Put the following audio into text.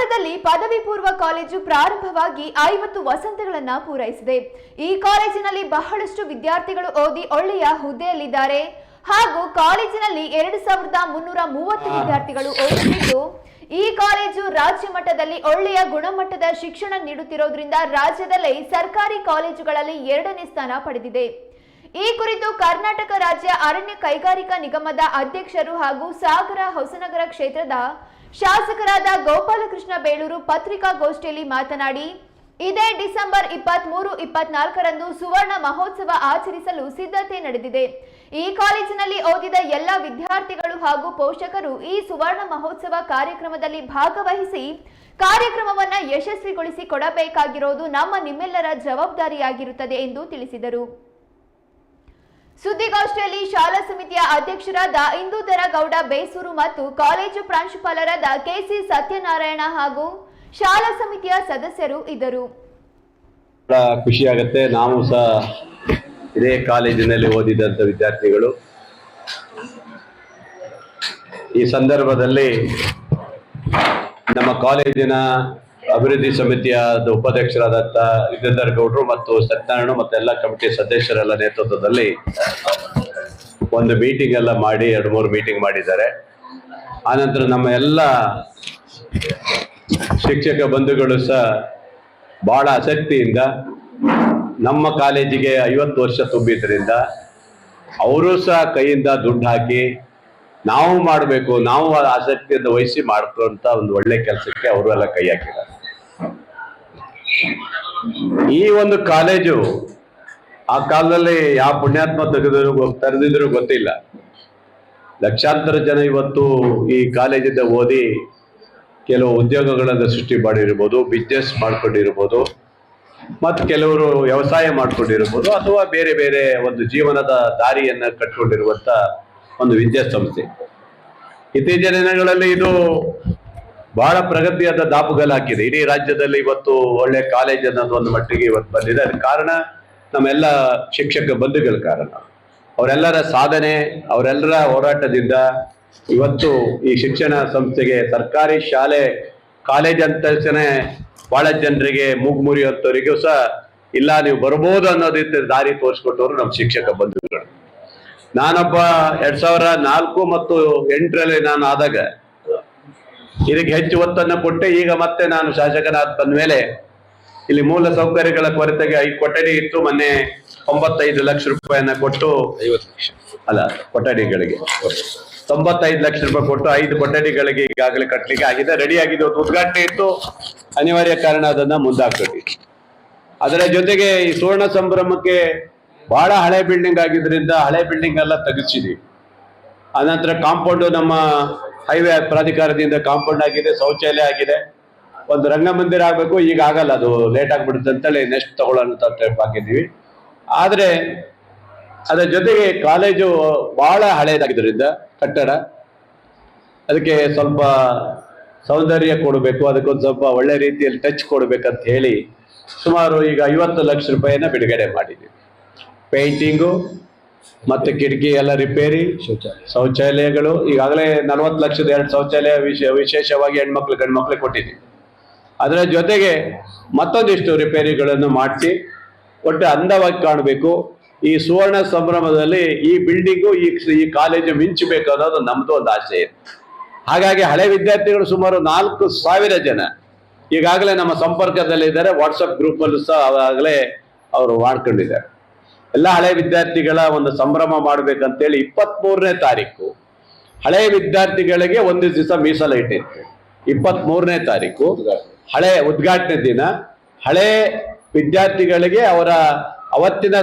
ಪದವಿ ಪೂರ್ವ ಕಾಲೇಜು ಪ್ರಾರಂಭವಾಗಿ ಐವತ್ತು ವಸಂತಗಳನ್ನು ಪೂರೈಸಿದೆ. ಈ ಕಾಲೇಜಿನಲ್ಲಿ ಬಹಳಷ್ಟು ವಿದ್ಯಾರ್ಥಿಗಳು ಓದಿ ಒಳ್ಳೆಯ ಹುದ್ದೆಯಲ್ಲಿದ್ದಾರೆ. ಹಾಗೂ ಕಾಲೇಜಿನಲ್ಲಿ ಎರಡು ಸಾವಿರದ ಮುನ್ನೂರ ಮೂವತ್ತು ವಿದ್ಯಾರ್ಥಿಗಳು ಓದುತ್ತಿದ್ದು, ಈ ಕಾಲೇಜು ರಾಜ್ಯ ಮಟ್ಟದಲ್ಲಿ ಒಳ್ಳೆಯ ಗುಣಮಟ್ಟದ ಶಿಕ್ಷಣ ನೀಡುತ್ತಿರೋದ್ರಿಂದ ರಾಜ್ಯದಲ್ಲೇ ಸರ್ಕಾರಿ ಕಾಲೇಜುಗಳಲ್ಲಿ ಎರಡನೇ ಸ್ಥಾನ ಪಡೆದಿದೆ. ಈ ಕುರಿತು ಕರ್ನಾಟಕ ರಾಜ್ಯ ಅರಣ್ಯ ಕೈಗಾರಿಕಾ ನಿಗಮದ ಅಧ್ಯಕ್ಷರು ಹಾಗೂ ಸಾಗರ ಹೊಸನಗರ ಕ್ಷೇತ್ರದ ಶಾಸಕರಾದ ಗೋಪಾಲಕೃಷ್ಣ ಬೇಳೂರು ಪತ್ರಿಕಾಗೋಷ್ಠಿಯಲ್ಲಿ ಮಾತನಾಡಿ, ಇದೇ ಡಿಸೆಂಬರ್ ಇಪ್ಪತ್ತ್ ಮೂರು ಇಪ್ಪತ್ನಾಲ್ಕರಂದು ಸುವರ್ಣ ಮಹೋತ್ಸವ ಆಚರಿಸಲು ಸಿದ್ಧತೆ ನಡೆದಿದೆ. ಈ ಕಾಲೇಜಿನಲ್ಲಿ ಓದಿದ ಎಲ್ಲ ವಿದ್ಯಾರ್ಥಿಗಳು ಹಾಗೂ ಪೋಷಕರು ಈ ಸುವರ್ಣ ಮಹೋತ್ಸವ ಕಾರ್ಯಕ್ರಮದಲ್ಲಿ ಭಾಗವಹಿಸಿ, ಕಾರ್ಯಕ್ರಮವನ್ನ ಯಶಸ್ವಿಗೊಳಿಸಿ ಕೊಡಬೇಕಾಗಿರೋದು ನಮ್ಮ ನಿಮ್ಮೆಲ್ಲರ ಜವಾಬ್ದಾರಿಯಾಗಿರುತ್ತದೆ ಎಂದು ತಿಳಿಸಿದರು. ಸುದ್ದಿಗೋಷ್ಠಿಯಲ್ಲಿ ಶಾಲಾ ಸಮಿತಿಯ ಅಧ್ಯಕ್ಷರಾದ ಇಂದೂಧರ ಗೌಡ ಬೇಸೂರು ಮತ್ತು ಕಾಲೇಜು ಪ್ರಾಂಶುಪಾಲರಾದ ಕೆಸಿ ಸತ್ಯನಾರಾಯಣ ಹಾಗೂ ಶಾಲಾ ಸಮಿತಿಯ ಸದಸ್ಯರು ಇದ್ದರು. ಖುಷಿ ಆಗುತ್ತೆ. ನಾವು ಸಹ ಇದೇ ಕಾಲೇಜಿನಲ್ಲಿ ಓದಿದಂತ ವಿದ್ಯಾರ್ಥಿಗಳು. ಈ ಸಂದರ್ಭದಲ್ಲಿ ನಮ್ಮ ಕಾಲೇಜಿನ ಅಭಿವೃದ್ಧಿ ಸಮಿತಿಯ ಉಪಾಧ್ಯಕ್ಷರಾದಂಥ ವಿದ್ಯಾಧರ್ ಗೌಡರು ಮತ್ತು ಸತ್ಯನಾರಾಯಣ ಮತ್ತು ಎಲ್ಲ ಕಮಿಟಿ ಸದಸ್ಯರೆಲ್ಲ ನೇತೃತ್ವದಲ್ಲಿ ಒಂದು ಮೀಟಿಂಗ್ ಎಲ್ಲ ಮಾಡಿ, ಎರಡು ಮೂರು ಮೀಟಿಂಗ್ ಮಾಡಿದ್ದಾರೆ. ಆನಂತರ ನಮ್ಮ ಎಲ್ಲ ಶಿಕ್ಷಕ ಬಂಧುಗಳು ಸಹ ಬಹಳ ಆಸಕ್ತಿಯಿಂದ ನಮ್ಮ ಕಾಲೇಜಿಗೆ ಐವತ್ತು ವರ್ಷ ತುಂಬಿದ್ರಿಂದ ಅವರು ಸಹ ಕೈಯಿಂದ ದುಡ್ಡು ಹಾಕಿ ನಾವು ಮಾಡಬೇಕು, ನಾವು ಆಸಕ್ತಿಯಿಂದ ವಹಿಸಿ ಮಾಡ್ಕೊಂತ ಒಂದು ಒಳ್ಳೆ ಕೆಲಸಕ್ಕೆ ಅವರು ಎಲ್ಲ ಕೈ ಹಾಕಿದ್ದಾರೆ. ಈ ಒಂದು ಕಾಲೇಜು ಆ ಕಾಲದಲ್ಲಿ ಯಾವ ಪುಣ್ಯಾತ್ಮ ತೆಗೆದ್ರು ತೆರೆದಿದ್ರು ಗೊತ್ತಿಲ್ಲ. ಲಕ್ಷಾಂತರ ಜನ ಇವತ್ತು ಈ ಕಾಲೇಜಿಂದ ಓದಿ ಕೆಲವು ಉದ್ಯೋಗಗಳನ್ನು ಸೃಷ್ಟಿ ಮಾಡಿರ್ಬೋದು ಬಿಸ್ನೆಸ್ ಮಾಡ್ಕೊಂಡಿರ್ಬೋದು, ಮತ್ತು ಕೆಲವರು ವ್ಯವಸಾಯ ಮಾಡ್ಕೊಂಡಿರ್ಬೋದು ಅಥವಾ ಬೇರೆ ಬೇರೆ ಒಂದು ಜೀವನದ ದಾರಿಯನ್ನ ಕಟ್ಕೊಂಡಿರುವಂತ ಒಂದು ವಿದ್ಯಾಸಂಸ್ಥೆ. ಇತ್ತೀಚಿನ ದಿನಗಳಲ್ಲಿ ಇದು ಬಹಳ ಪ್ರಗತಿಯಾದ ದಾಪುಗಾಲ ಹಾಕಿದೆ ಇಡೀ ರಾಜ್ಯದಲ್ಲಿ ಇವತ್ತು ಒಳ್ಳೆ ಕಾಲೇಜ್ ಅನ್ನೋದು ಒಂದು ಮಟ್ಟಿಗೆ ಇವತ್ತು ಬಂದಿದೆ. ಅದಕ್ಕೆ ಕಾರಣ ನಮ್ಮೆಲ್ಲ ಶಿಕ್ಷಕ ಬಂಧುಗಳ ಕಾರಣ. ಅವರೆಲ್ಲರ ಸಾಧನೆ, ಅವರೆಲ್ಲರ ಹೋರಾಟದಿಂದ ಇವತ್ತು ಈ ಶಿಕ್ಷಣ ಸಂಸ್ಥೆಗೆ ಸರ್ಕಾರಿ ಶಾಲೆ ಕಾಲೇಜ್ ಅಂತ ಬಹಳ ಜನರಿಗೆ ಮೂಗು ಮುರಿಯುವಂಥವರಿಗೂ ಸಹ ಇಲ್ಲ, ನೀವು ಬರ್ಬೋದು ಅನ್ನೋದಿತ್ತು ದಾರಿ ತೋರಿಸ್ಕೊಟ್ಟವರು ನಮ್ಮ ಶಿಕ್ಷಕ ಬಂಧುಗಳು. ನಾನೊಬ್ಬ ಎರಡ್ ಸಾವಿರ ನಾಲ್ಕು ಮತ್ತು ಎಂಟರಲ್ಲಿ ನಾನು ಆದಾಗ ಇದಕ್ಕೆ ಹೆಚ್ಚು ಒತ್ತನ್ನು ಕೊಟ್ಟೆ. ಈಗ ಮತ್ತೆ ನಾನು ಶಾಸಕನಾದ ಬಂದ ಮೇಲೆ ಇಲ್ಲಿ ಮೂಲ ಸೌಕರ್ಯಗಳ ಕೊರತೆಗೆ ಐದು ಕೊಠಡಿ ಇತ್ತು ಮೊನ್ನೆ ಒಂಬತ್ತೈದು ಲಕ್ಷ ರೂಪಾಯಿಯನ್ನ ಕೊಟ್ಟು ಐವತ್ತು ಲಕ್ಷ. ಅಲ್ಲ ಕೊಠಡಿಗಳಿಗೆ. ತೊಂಬತ್ತೈದು ಲಕ್ಷ ರೂಪಾಯಿ ಕೊಟ್ಟು ಐದು ಕೊಠಡಿಗಳಿಗೆ ಈಗಾಗಲೇ ಕಟ್ಟಲಿಕ್ಕೆ ಆಗಿದೆ. ರೆಡಿ ಆಗಿದೆ ಒಂದು ಉದ್ಘಾಟನೆ ಇತ್ತು. ಅನಿವಾರ್ಯ ಕಾರಣ ಅದನ್ನ ಮುಂದಾಕ್ಬಿಟ್ಟು ಅದರ ಜೊತೆಗೆ ಈ ಸುವರ್ಣ ಸಂಭ್ರಮಕ್ಕೆ ಬಹಳ ಹಳೆ ಬಿಲ್ಡಿಂಗ್ ಆಗಿದ್ರಿಂದ ಹಳೆ ಬಿಲ್ಡಿಂಗ್ ಎಲ್ಲ ತೆಗೆಸಿದೀವಿ. ಅನಂತರ ಕಾಂಪೌಂಡ್ ನಮ್ಮ ಹೈವೇ ಪ್ರಾಧಿಕಾರದಿಂದ ಕಾಂಪೌಂಡ್ ಆಗಿದೆ, ಶೌಚಾಲಯ ಆಗಿದೆ. ಒಂದು ರಂಗಮಂದಿರ ಆಗಬೇಕು, ಈಗ ಆಗಲ್ಲ, ಅದು ಲೇಟ್ ಆಗ್ಬಿಡುತ್ತೆ ಅಂತೇಳಿ ನೆಕ್ಸ್ಟ್ ತಗೊಳ್ಳೋಣ ಅಂತ ಹಾಕಿದ್ದೀವಿ. ಆದರೆ, ಅದರ ಜೊತೆಗೆ ಕಾಲೇಜು ಬಹಳ ಹಳೆಯದಾಗಿದ್ದರಿಂದ ಕಟ್ಟಡ, ಅದಕ್ಕೆ ಸ್ವಲ್ಪ ಸೌಂದರ್ಯ ಕೊಡಬೇಕು, ಅದಕ್ಕೊಂದು ಸ್ವಲ್ಪ ಒಳ್ಳೆ ರೀತಿಯಲ್ಲಿ ಟಚ್ ಕೊಡಬೇಕಂತ ಹೇಳಿ ಸುಮಾರು ಈಗ ಐವತ್ತು ಲಕ್ಷ ರೂಪಾಯಿನ ಬಿಡುಗಡೆ ಮಾಡಿದ್ದೀವಿ. ಪೇಂಟಿಂಗು ಮತ್ತೆ ಕಿಟಕಿ ಎಲ್ಲ ರಿಪೇರಿ ಶೌಚಾಲಯಗಳು ಈಗಾಗಲೇ ನಲವತ್ತು ಲಕ್ಷದ ಎರಡು ಶೌಚಾಲಯ ವಿಶೇ ವಿಶೇಷವಾಗಿ ಹೆಣ್ಮಕ್ಳು ಗಂಡು ಮಕ್ಳಿಗೆ ಕೊಟ್ಟಿದ್ದೀವಿ ಅದರ ಜೊತೆಗೆ ಮತ್ತೊಂದಿಷ್ಟು ರಿಪೇರಿಗಳನ್ನು ಮಾಡಿಸಿ ಒಟ್ಟು ಅಂದವಾಗಿ ಕಾಣಬೇಕು ಈ ಸುವರ್ಣ ಸಂಭ್ರಮದಲ್ಲಿ ಈ ಬಿಲ್ಡಿಂಗು ಈ ಈ ಕಾಲೇಜು ಮಿಂಚಬೇಕು ಅನ್ನೋದು ನಮ್ದು ಒಂದು ಆಸೆ. ಇದೆ ಹಾಗಾಗಿ ಹಳೆ ವಿದ್ಯಾರ್ಥಿಗಳು ಸುಮಾರು ನಾಲ್ಕು ಸಾವಿರ ಜನ ಈಗಾಗಲೇ ನಮ್ಮ ಸಂಪರ್ಕದಲ್ಲಿದ್ದಾರೆ ವಾಟ್ಸಪ್ ಗ್ರೂಪ್ ಅಲ್ಲೂ ಸಹ ಆಗಲೇ ಅವರು ಮಾಡ್ಕೊಂಡಿದ್ದಾರೆ. ಎಲ್ಲ ಹಳೆ ವಿದ್ಯಾರ್ಥಿಗಳ ಒಂದು ಸಂಭ್ರಮ ಮಾಡ್ಬೇಕಂತೇಳಿ ಇಪ್ಪತ್ತ್ ಮೂರನೇ ತಾರೀಕು. ಹಳೆ ವಿದ್ಯಾರ್ಥಿಗಳಿಗೆ ಒಂದು ದಿವಸ ಮೀಸಲಿಟ್ಟಿತ್ತು ಇಪ್ಪತ್ತ್ ಮೂರನೇ ತಾರೀಕು. ಹಳೆ ಉದ್ಘಾಟನೆ ದಿನ. ಹಳೆ ವಿದ್ಯಾರ್ಥಿಗಳಿಗೆ ಅವರ ಅವತ್ತಿನ